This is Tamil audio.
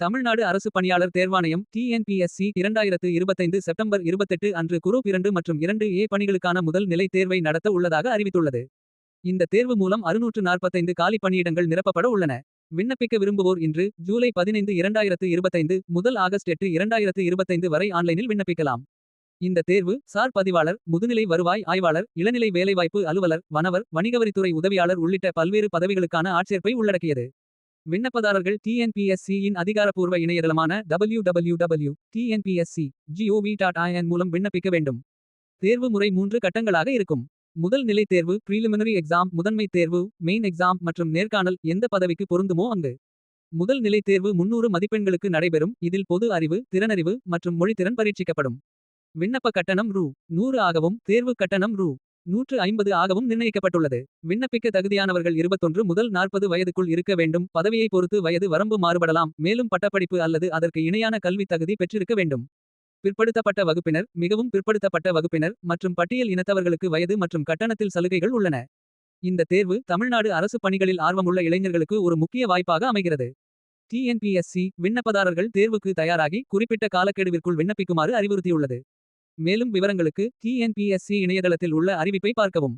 தமிழ்நாடு அரசு பணியாளர் தேர்வாணையம் டிஎன்பிஎஸ்சி இரண்டாயிரத்து இருபத்தைந்து செப்டம்பர் இருபத்தெட்டு அன்று குரூப் இரண்டு மற்றும் இரண்டு ஏ பணிகளுக்கான முதல் நிலை தேர்வை நடத்த உள்ளதாக அறிவித்துள்ளது. இந்த தேர்வு மூலம் அறுநூற்று நாற்பத்தைந்து காலி பணியிடங்கள் நிரப்பப்பட உள்ளன. விண்ணப்பிக்க விரும்புவோர் இன்று ஜூலை பதினைந்து இரண்டாயிரத்து இருபத்தைந்து முதல் ஆகஸ்ட் எட்டு இரண்டாயிரத்து இருபத்தைந்து வரை ஆன்லைனில் விண்ணப்பிக்கலாம். இந்த தேர்வு சார் பதிவாளர் முதுநிலை வருவாய் ஆய்வாளர் இளநிலை வேலைவாய்ப்பு அலுவலர் வனவர் வணிகவரித்துறை உதவியாளர் உள்ளிட்ட பல்வேறு பதவிகளுக்கான ஆட்சேர்ப்பை உள்ளடக்கியது. விண்ணப்பதாரர்கள் டிஎன்பிஎஸ்சியின் அதிகாரப்பூர்வ இணையதளமான www.tnpsc.gov.in மூலம் விண்ணப்பிக்க வேண்டும். தேர்வு முறை மூன்று கட்டங்களாக இருக்கும். முதல் நிலை தேர்வு ப்ரீலிமினரி எக்ஸாம் முதன்மை தேர்வு மெயின் எக்ஸாம் மற்றும் நேர்காணல் எந்த பதவிக்கு பொருந்துமோ அங்கு. முதல் நிலை தேர்வு 300 மதிப்பெண்களுக்கு நடைபெறும் இதில் பொது அறிவு திறனறிவு மற்றும் மொழித்திறன் பரீட்சிக்கப்படும். விண்ணப்ப கட்டணம் ரூ. நூறு ஆகவும் தேர்வு கட்டணம் ரூ. 150 ஆகவும் நிர்ணயிக்கப்பட்டுள்ளது. விண்ணப்பிக்க தகுதியானவர்கள் 21 முதல் 40 வயதுக்குள் இருக்க வேண்டும். பதவியை பொறுத்து வயது வரம்பு மாறுபடலாம். மேலும் பட்டப்படிப்பு அல்லது அதற்கு இணையான கல்வி தகுதி பெற்றிருக்க வேண்டும். பிற்படுத்தப்பட்ட வகுப்பினர் மிகவும் பிற்படுத்தப்பட்ட வகுப்பினர் மற்றும் பட்டியல் இனத்தவர்களுக்கு வயது மற்றும் கட்டணத்தில் சலுகைகள் உள்ளன. இந்த தேர்வு தமிழ்நாடு அரசு பணிகளில் ஆர்வமுள்ள இளைஞர்களுக்கு ஒரு முக்கிய வாய்ப்பாக அமைகிறது. டிஎன்பிஎஸ்சி விண்ணப்பதாரர்கள் தேர்வுக்கு தயாராகி குறிப்பிட்ட காலக்கெடுவிற்குள் விண்ணப்பிக்குமாறு அறிவுறுத்தியுள்ளது. மேலும் விவரங்களுக்கு டிஎன்பிஎஸ்சி இணையதளத்தில் உள்ள அறிவிப்பை பார்க்கவும்.